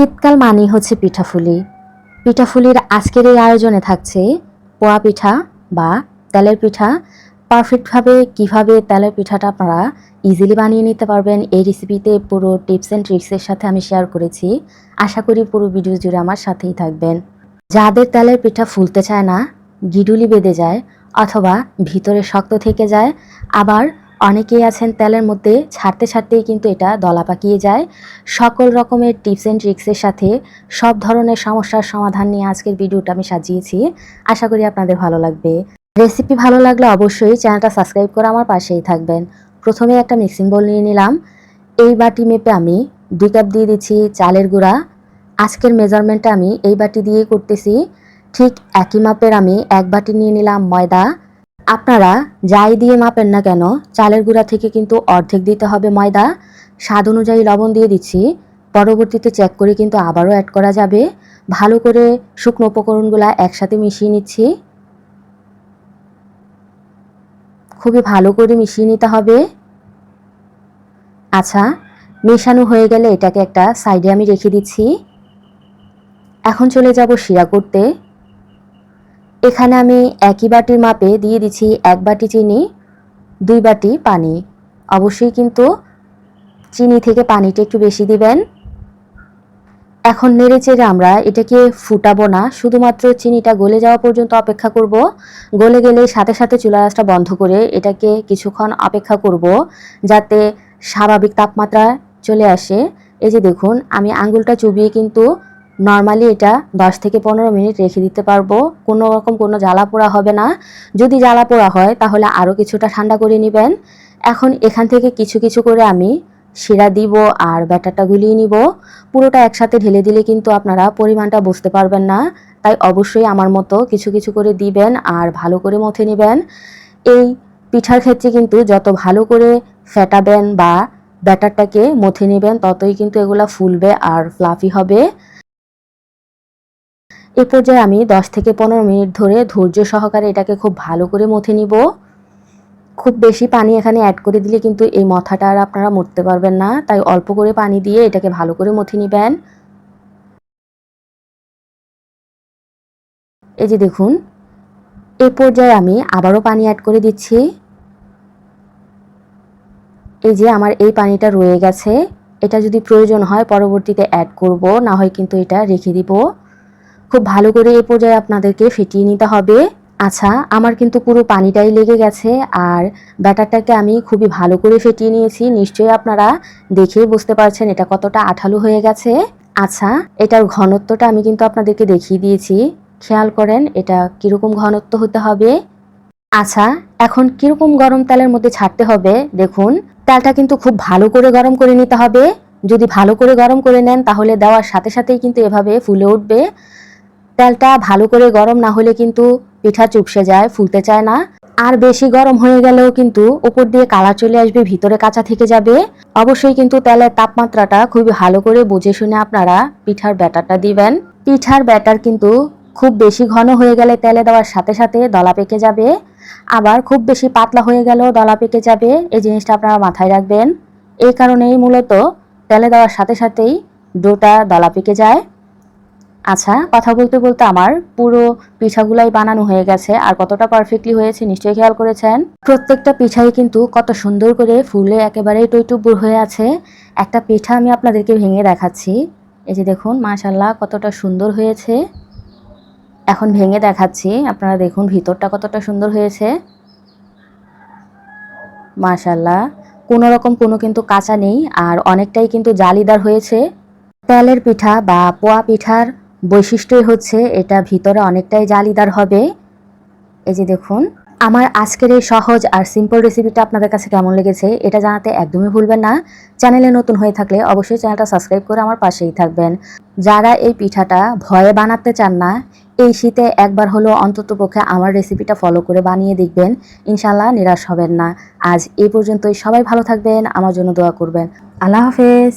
শীতকাল মানেই হচ্ছে পিঠাফুলি। পিঠাফুলির আজকের এই আয়োজনে থাকছে পোয়া পিঠা বা তেলের পিঠা। পারফেক্টভাবে কীভাবে তেলের পিঠাটা আপনারা ইজিলি বানিয়ে নিতে পারবেন, এই রেসিপিতে পুরো টিপস অ্যান্ড ট্রিক্সের সাথে আমি শেয়ার করেছি। আশা করি পুরো ভিডিও জুড়ে আমার সাথেই থাকবেন। যাদের তেলের পিঠা ফুলতে চায় না, গিডুলি বেঁধে যায় অথবা ভিতরে শক্ত থেকে যায়, আবার অনেকেই আছেন তেলের মধ্যে, ছাড়তে ছাড়তেই কিন্তু এটা দলা পাকিয়ে যায়। সকল রকমের টিপস অ্যান্ড ট্রিক্সের সাথে সব ধরনের সমস্যার সমাধান নিয়ে আজকের ভিডিওটা আমি সাজিয়েছি। আশা করি আপনাদের ভালো লাগবে। রেসিপি ভালো লাগলে অবশ্যই চ্যানেলটা সাবস্ক্রাইব করে আমার পাশেই থাকবেন। প্রথমে একটা মিক্সিং বোল নিয়ে নিলাম। এই বাটি মেপে আমি দুই কাপ দিয়ে দিচ্ছি চালের গুঁড়া। আজকের মেজারমেন্টটা আমি এই বাটি দিয়েই করতেছি। ঠিক একই মাপের আমি এক বাটি নিয়ে নিলাম ময়দা। আপনারা যাই দিয়ে মাপেন না কেন, চালের গুঁড়া থেকে কিন্তু অর্ধেক দিতে হবে ময়দা। স্বাদ অনুযায়ী লবণ দিয়ে দিচ্ছি। পরবর্তীতে চেক করে কিন্তু আবারও অ্যাড করা যাবে। ভালো করে শুকনো উপকরণগুলো একসাথে মিশিয়ে নিচ্ছি। খুবই ভালো করে মিশিয়ে নিতে হবে। আচ্ছা মেশানো হয়ে গেলে এটাকে একটা সাইডে আমি রেখে দিচ্ছি। এখন চলে যাব শিরা করতে। এখানে আমি একই বাটির মাপে দিয়ে দিচ্ছি এক বাটি চিনি, দুই বাটি পানি। অবশ্যই কিন্তু চিনি থেকে পানিটা একটু বেশি দিবেন। এখন নেড়ে চেড়ে আমরা এটাকে ফুটাবো না, শুধুমাত্র চিনিটা গলে যাওয়া পর্যন্ত অপেক্ষা করব। গলে গেলে সাথে সাথে চুলা আঁচটা বন্ধ করে এটাকে কিছুক্ষণ অপেক্ষা করব যাতে স্বাভাবিক তাপমাত্রা চলে আসে। এই যে দেখুন, আমি আঙ্গুলটা চুবিয়ে কিন্তু নর্মালি এটা দশ থেকে পনেরো মিনিট রেখে দিতে পারব। কোনো রকম কোনো জ্বালা পোড়া হবে না। যদি জ্বালা পোড়া হয়, তাহলে আরও কিছুটা ঠান্ডা করে নেবেন। এখন এখান থেকে কিছু কিছু করে আমি শিরা দিব আর ব্যাটারটা গুলিয়ে নিব। পুরোটা একসাথে ঢেলে দিলে কিন্তু আপনারা পরিমাণটা বুঝতে পারবেন না। তাই অবশ্যই আমার মতো কিছু কিছু করে দিবেন আর ভালো করে মথে নেবেন। এই পিঠার ক্ষেত্রে কিন্তু যত ভালো করে ফেটাবেন বা ব্যাটারটাকে মথে নেবেন, ততই কিন্তু এগুলা ফুলবে আর ফ্লাফি হবে। এ পর্যায়ে আমি 10 থেকে পনেরো মিনিট ধরে ধৈর্য সহকারে এটাকে খুব ভালো করে মথে নিব। খুব বেশি পানি এখানে অ্যাড করে দিলে কিন্তু এই মথাটা আর আপনারা মরতে পারবেন না। তাই অল্প করে পানি দিয়ে এটাকে ভালো করে মথে নেবেন। এই যে দেখুন, এ পর্যায়ে আমি আবারও পানি অ্যাড করে দিচ্ছি। এই যে আমার এই পানিটা রয়ে গেছে। এটা যদি প্রয়োজন হয় পরবর্তীতে অ্যাড করব, না হয় কিন্তু এটা রেখে দিব। খুব ভালো করে এ পর্যায়ে আপনাদেরকে ফেটিয়ে নিতে হবে। আচ্ছা আমার কিন্তু পুরো পানিটাই লেগে গেছে আর ব্যাটারটাকে আমি খুবই ভালো করে ফেটিয়ে নিয়েছি। নিশ্চয়ই আপনারা দেখেই বুঝতে পারছেন এটা কতটা আঠালো হয়ে গেছে। আচ্ছা এটার ঘনত্বটা আমি কিন্তু আপনাদেরকে দেখিয়ে দিয়েছি। খেয়াল করেন, এটা কীরকম ঘনত্ব হতে হবে। আচ্ছা এখন কীরকম গরম তেলের মধ্যে ছাড়তে হবে? দেখুন, তেলটা কিন্তু খুব ভালো করে গরম করে নিতে হবে। যদি ভালো করে গরম করে নেন, তাহলে দেওয়ার সাথে সাথেই কিন্তু এভাবে ফুলে উঠবে। তেলটা ভালো করে গরম না হলে কিন্তু পিঠা চুপসে যায়, ফুলতে চায় না। আর বেশি গরম হয়ে গেলেও কিন্তু উপর দিয়ে কালা চলে আসবে, ভিতরে কাঁচা থেকে যাবে। অবশ্যই কিন্তু তেলের তাপমাত্রাটা খুবই ভালো করে বুঝে শুনে আপনারা পিঠার ব্যাটারটা দিবেন। পিঠার ব্যাটার কিন্তু খুব বেশি ঘন হয়ে গেলে তেলে দেওয়ার সাথে সাথে দলা পেকে যাবে। আবার খুব বেশি পাতলা হয়ে গেলেও দলা পেকে যাবে। এই জিনিসটা আপনারা মাথায় রাখবেন। এই কারণেই মূলত তেলে দেওয়ার সাথে সাথেই ডোটা দলা পেকে যায়। আচ্ছা কথা বলতে বলতে আমার পুরো পিঠাগুলাই বানানো হয়ে গেছে আর কতটা পারফেক্টলি হয়েছে নিশ্চয়ই খেয়াল করেছেন? প্রত্যেকটা পিঠাই কিন্তু কত সুন্দর করে ফুলে একেবারেই টইটুব্বুর হয়ে আছে। একটা পিঠা আমি আপনাদেরকে ভেঙে দেখাচ্ছি। এই যে দেখুন মাশাল্লাহ কতটা সুন্দর হয়েছে। এখন ভেঙে দেখাচ্ছি, আপনারা দেখুন ভিতরটা কতটা সুন্দর হয়েছে। মাশাল্লাহ কোনো রকম কোনো কিন্তু কাঁচা নেই আর অনেকটাই কিন্তু জালিদার হয়েছে। তেলের পিঠা বা পোয়া পিঠার বৈশিষ্ট্যই হচ্ছে এটা ভিতরে অনেকটাই জালিদার হবে। এই যে দেখুন, আমার আজকের এই সহজ আর সিম্পল রেসিপিটা আপনাদের কাছে কেমন লেগেছে এটা জানাতে একদমই ভুলবেন না। চ্যানেলে নতুন হয়ে থাকলে অবশ্যই চ্যানেলটা সাবস্ক্রাইব করে আমার পাশেই থাকবেন। যারা এই পিঠাটা ভয়ে বানাতে চান না, এই শীতে একবার হলো অন্তত পক্ষে আমার রেসিপিটা ফলো করে বানিয়ে দেখবেন ইনশাল্লাহ নিরাশ হবেন না। আজ এই পর্যন্তই, সবাই ভালো থাকবেন, আমার জন্য দোয়া করবেন। আল্লাহ হাফেজ।